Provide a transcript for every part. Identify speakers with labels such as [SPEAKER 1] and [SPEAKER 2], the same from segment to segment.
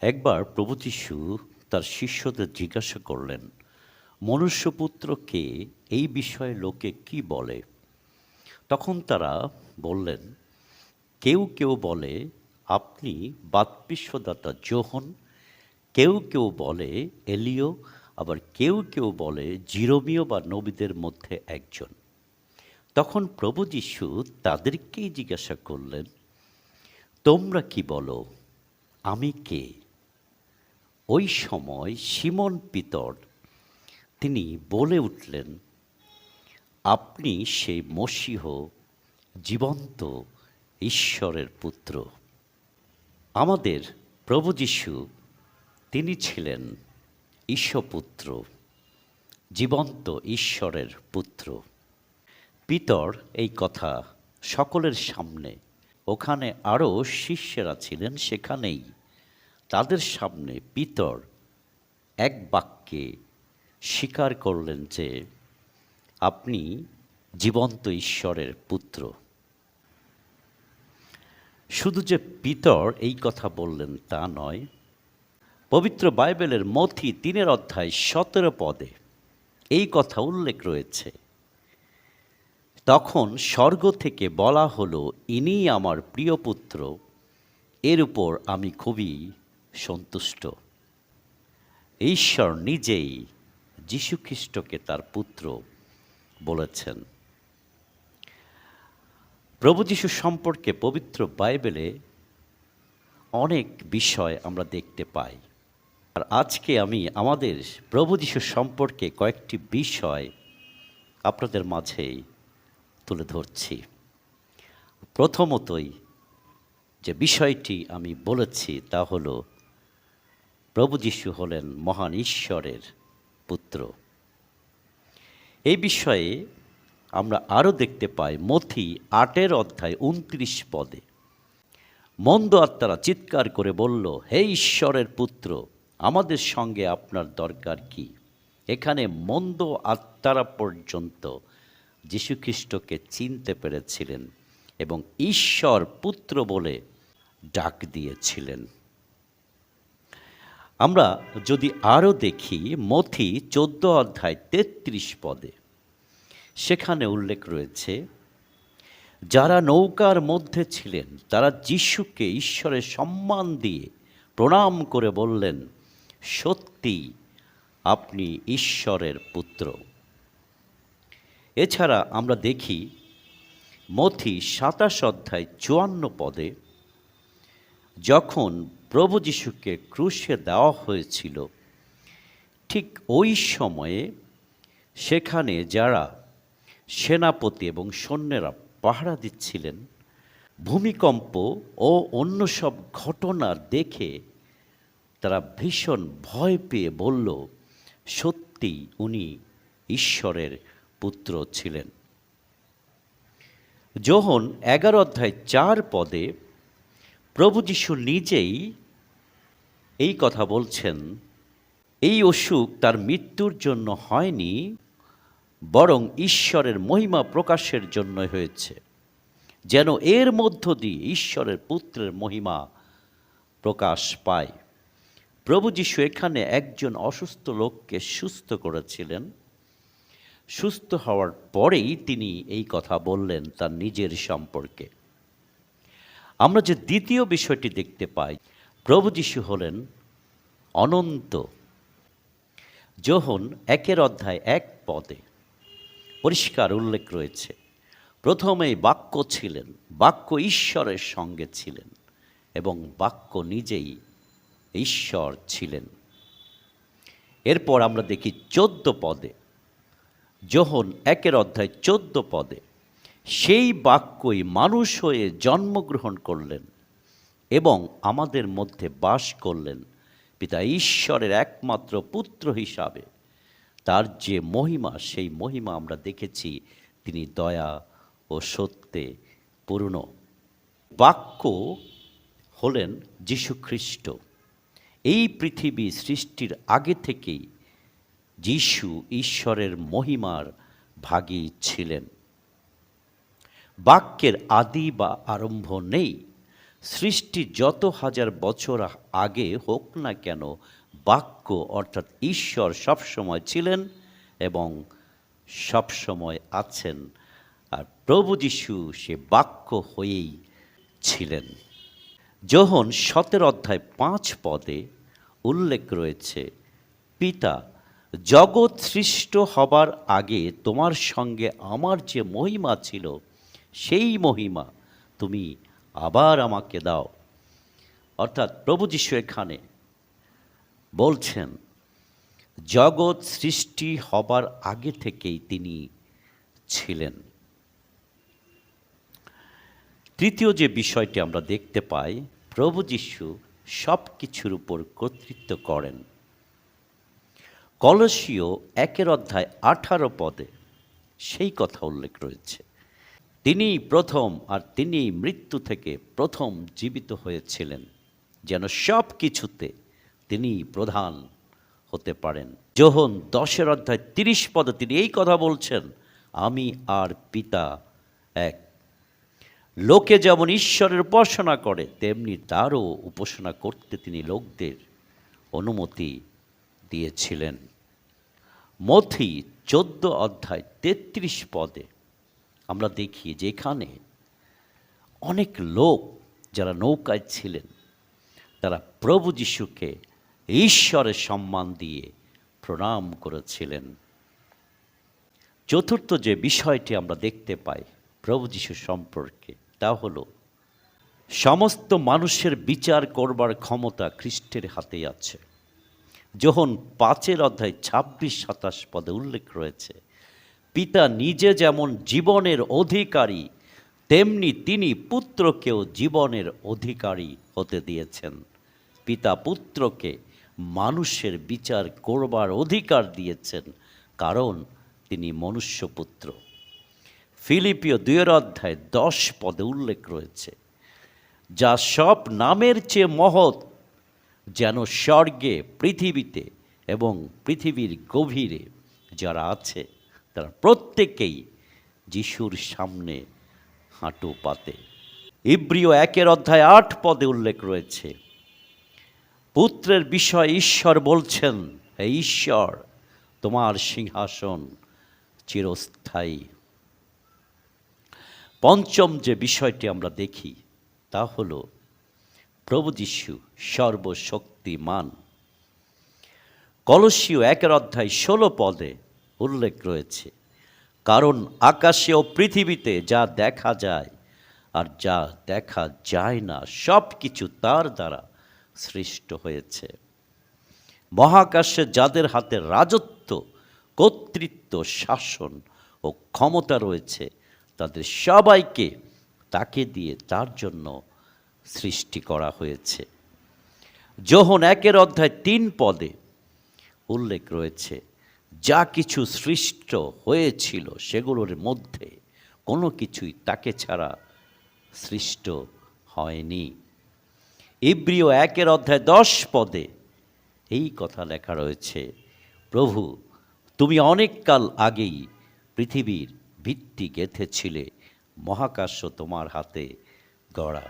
[SPEAKER 1] একবার প্রভু যীশু তার শিষ্যদের জিজ্ঞাসা করলেন মনুষ্যপুত্রকে এই বিষয়ে লোকে কি বলে? তখন তারা বললেন, কেউ কেউ বলে, আপনি বাতপিষ্যদাতা যোহন, কেউ কেউ বলে এলিও, আবার কেউ কেউ বলে জিরোমীয় বা নবীদের মধ্যে একজন। তখন প্রভু যীশু তাদেরকেই জিজ্ঞাসা করলেন, তোমরা কি বলো, আমি কে? ওই সময় সিমন পিতর, তিনি বলে উঠলেন, আপনি সেই মসিহ, জীবন্ত ঈশ্বরের পুত্র। আমাদের প্রভু যীশু, তিনি ছিলেন ঈশ্বপুত্র জীবন্ত ঈশ্বরের পুত্র। পিতর এই কথা সকলের সামনে, ওখানে আরও শিষ্যেরা ছিলেন, সেখানেই তাদের সামনে পিতর এক বাক্যে স্বীকার করলেন যে, আপনি জীবন্ত ঈশ্বরের পুত্র। শুধু যে পিতর এই কথা বললেন তা নয়, পবিত্র বাইবেলের মথি তিনের অধ্যায় সতেরো পদে এই কথা উল্লেখ রয়েছে, তখন স্বর্গ থেকে বলা হলো ইনি আমার প্রিয় পুত্র, এর উপর আমি খুবই সন্তুষ্ট। ঈশ্বর নিজেই যীশুখ্রিস্টকে তার পুত্র বলেছেন। প্রভু যীশু সম্পর্কে পবিত্র বাইবেলে অনেক বিষয় আমরা দেখতে পাই। আর আজকে আমি আমাদের প্রভু যীশু সম্পর্কে কয়েকটি বিষয় আপনাদের মাঝেই তুলে ধরছি। প্রথমতই যে বিষয়টি আমি বলেছি তা হলো প্রভু যীশু হলেন মহান ঈশ্বরের পুত্র। এই বিষয়ে আমরা আরও দেখতে পাই মথি আটের অধ্যায় উনত্রিশ পদে। মন্দ আত্মারা চিৎকার করে বলল, হে ঈশ্বরের পুত্র, আমাদের সঙ্গে আপনার দরকার কি? এখানে মন্দ আত্মারা পর্যন্ত যীশুখ্রিস্টকে চিনতে পেরেছিলেন এবং ঈশ্বর পুত্র বলে ডাক দিয়েছিলেন। আমরা যদি আরও দেখি মথি চোদ্দ অধ্যায় তেত্রিশ পদে। সেখানে উল্লেখ রয়েছে, যারা নৌকার মধ্যে ছিলেন, তারা যিশুকে ঈশ্বরের সম্মান দিয়ে প্রণাম করে বললেন, সত্যি, আপনি ঈশ্বরের পুত্র। এছাড়া আমরা দেখি, মথি সাতাশ অধ্যায় চুয়ান্ন পদে, যখন প্রভু যিশুকে ক্রুশে দেওয়া হয়েছিল। ঠিক ওই সময়ে সেখানে যারা সেনাপতি এবং সৈন্যেরা পাহারা দিচ্ছিলেন, ভূমিকম্প ও অন্য সব ঘটনা দেখে তারা ভীষণ ভয় পেয়ে বলল সত্যি উনি ঈশ্বরের পুত্র ছিলেন। যোহন এগারো অধ্যায় চার পদে প্রভু যিশু নিজেই এই কথা বলছেন, এই অসুখ তার মৃত্যুর জন্য হয়নি, বরং ঈশ্বরের মহিমা প্রকাশের জন্য হয়েছে। যেন এর মধ্য দিয়ে ঈশ্বরের পুত্রের মহিমা প্রকাশ পায়। প্রভু যিশু এখানে একজন অসুস্থ লোককে সুস্থ করেছিলেন। সুস্থ হওয়ার পরেই তিনি এই কথা বললেন তার নিজের সম্পর্কে। আমরা যে দ্বিতীয় বিষয়টি দেখতে পাই প্রভু যিশু হলেন অনন্ত। যোহন একের অধ্যায় এক পদে। পরিষ্কার উল্লেখ রয়েছে। প্রথমেই বাক্য ছিলেন, বাক্য ঈশ্বরের সঙ্গে ছিলেন এবং বাক্য নিজেই ঈশ্বর ছিলেন। এরপর আমরা দেখি চোদ্দ পদে। যোহন একের অধ্যায় চোদ্দ পদে, সেই বাক্যই মানুষ হয়ে জন্মগ্রহণ করলেন। এবং আমাদের মধ্যে বাস করলেন পিতা ঈশ্বরের একমাত্র পুত্র হিসাবে। তার যে মহিমা, সেই মহিমা আমরা দেখেছি। তিনি দয়া ও সত্যে পূর্ণ। বাক্য হলেন যীশু খ্রিস্ট এই পৃথিবী সৃষ্টির আগে থেকেই যিশু ঈশ্বরের মহিমার ভাগী ছিলেন। বাক্যের আদি বা আরম্ভ নেই। সৃষ্টি যত হাজার বছর আগে হোক না কেন, বাক্য অর্থাৎ ঈশ্বর সবসময় ছিলেন এবং সবসময় আছেন। আর প্রভু যিশু সে বাক্য হয়েই ছিলেন। যোহন সতের অধ্যায় পাঁচ পদে উল্লেখ রয়েছে, পিতা, জগৎ সৃষ্ট হবার আগে তোমার সঙ্গে আমার যে মহিমা ছিল, সেই মহিমা তুমি আবার আমাকে দাও। অর্থাৎ প্রভু যিশু এখানে বলছেন, জগৎ সৃষ্টি হবার আগে থেকেই তিনি ছিলেন। তৃতীয় যে বিষয়টি আমরা দেখতে পাই, প্রভু যিশু সব কিছুর উপর কর্তৃত্ব করেন। কলসীয় একের অধ্যায় আঠারো পদে সেই কথা উল্লেখ রয়েছে। তিনি প্রথম আর তিনি মৃত্যু থেকে প্রথম জীবিত হয়েছিলেন। যেন সব কিছুতে তিনি প্রধান হতে পারেন। যোহন দশের অধ্যায় তিরিশ পদে তিনি এই কথা বলছেন, আমি আর পিতা এক। লোকে যেমন ঈশ্বরের উপাসনা করে, তেমনি তারও উপাসনা করতে তিনি লোকদের অনুমতি দিয়েছিলেন। মথি চোদ্দ অধ্যায় তেত্রিশ পদে আমরা দেখি যে এখানে অনেক লোক যারা নৌকায় ছিলেন, তারা প্রভু যিশুকে ঈশ্বরের সম্মান দিয়ে প্রণাম করেছিলেন। চতুর্থ যে বিষয়টি আমরা দেখতে পাই প্রভু যিশু সম্পর্কে, তা হলো, সমস্ত মানুষের বিচার করবার ক্ষমতা খ্রিস্টের হাতে আছে। যখন পাঁচের অধ্যায় ছাব্বিশ সাতাশ পদে উল্লেখ রয়েছে পিতা নিজে যেমন জীবনের অধিকারী, তেমনি তিনি পুত্রকেও জীবনের অধিকারী হতে দিয়েছেন। পিতা পুত্রকে মানুষের বিচার করবার অধিকার দিয়েছেন, কারণ তিনি মনুষ্যপুত্র। ফিলিপিও দুয়ের অধ্যায় দশ পদে উল্লেখ রয়েছে, যা সব নামের চেয়ে মহৎ, যেন স্বর্গে, পৃথিবীতে এবং পৃথিবীর গভীরে যারা আছে তারা প্রত্যেকেই যিশুর সামনে হাঁটু পাতে। ইব্রিয় একের অধ্যায় আট পদে উল্লেখ রয়েছে, পুত্রের বিষয়ে ঈশ্বর বলছেন, হে ঈশ্বর, তোমার সিংহাসন চিরস্থায়ী। পঞ্চম যে বিষয়টি আমরা দেখি, তা হল, প্রভু যিশু সর্বশক্তিমান। কলসীয় একের অধ্যায় ষোলো পদে উল্লেখ রয়েছে। কারণ আকাশে ও পৃথিবীতে যা দেখা যায় আর যা দেখা যায় না সব কিছু তার দ্বারা সৃষ্ট হয়েছে। মহাকাশে যাদের হাতে রাজত্ব, কর্তৃত্ব, শাসন ও ক্ষমতা রয়েছে, তাদের সবাইকে তাকে দিয়ে তার জন্য সৃষ্টি করা হয়েছে। যোহন একের অধ্যায় তিন পদে উল্লেখ রয়েছে যা কিছু সৃষ্ট হয়েছিল সেগুলোর মধ্যে কোনো কিছুই তাকে ছাড়া সৃষ্ট হয়নি। ইব্রিয় একের অধ্যায় দশ পদে এই কথা লেখা রয়েছে, প্রভু, তুমি অনেক কাল আগেই পৃথিবীর ভিত্তি গেঁথেছিলে মহাকাশ্য তোমার হাতে গড়া।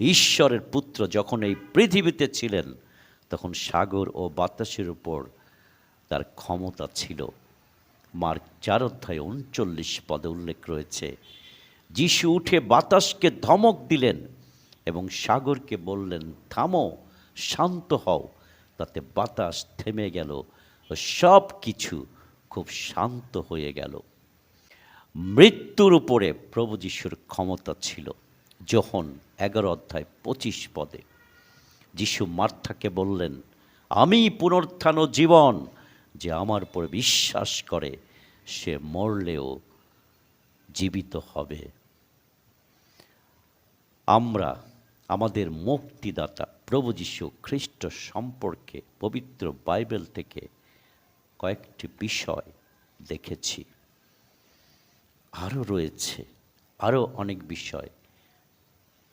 [SPEAKER 1] ঈশ্বরের পুত্র যখন এই পৃথিবীতে ছিলেন, তখন সাগর ও বাতাসের উপর তার ক্ষমতা ছিল। মার্ক চার অধ্যায় উনচল্লিশ পদে উল্লেখ রয়েছে, যিশু উঠে বাতাসকে ধমক দিলেন এবং সাগরকে বললেন, থামো, শান্ত হও, তাতে বাতাস থেমে গেল সব কিছু খুব শান্ত হয়ে গেল। মৃত্যুর উপরে প্রভু যিশুর ক্ষমতা ছিল। যখন এগারো অধ্যায় পঁচিশ পদে যিশু মার্থাকে বললেন, আমি পুনরুত্থান ও জীবন যে আমার উপর বিশ্বাস করে, সে মরলেও জীবিত হবে। আমরা আমাদের মুক্তিদাতা প্রভু যীশু খ্রিস্ট সম্পর্কে পবিত্র বাইবেল থেকে কয়েকটি বিষয় দেখেছি। আরও রয়েছে, আরও অনেক বিষয়।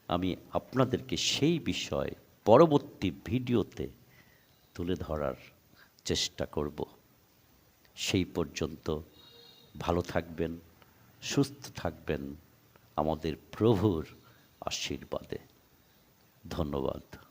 [SPEAKER 1] আমি আপনাদেরকে সেই বিষয় পরবর্তী ভিডিওতে তুলে ধরার চেষ্টা করব। সেই পর্যন্ত ভালো থাকবেন সুস্থ থাকবেন আমাদের প্রভুর আশীর্বাদে। ধন্যবাদ।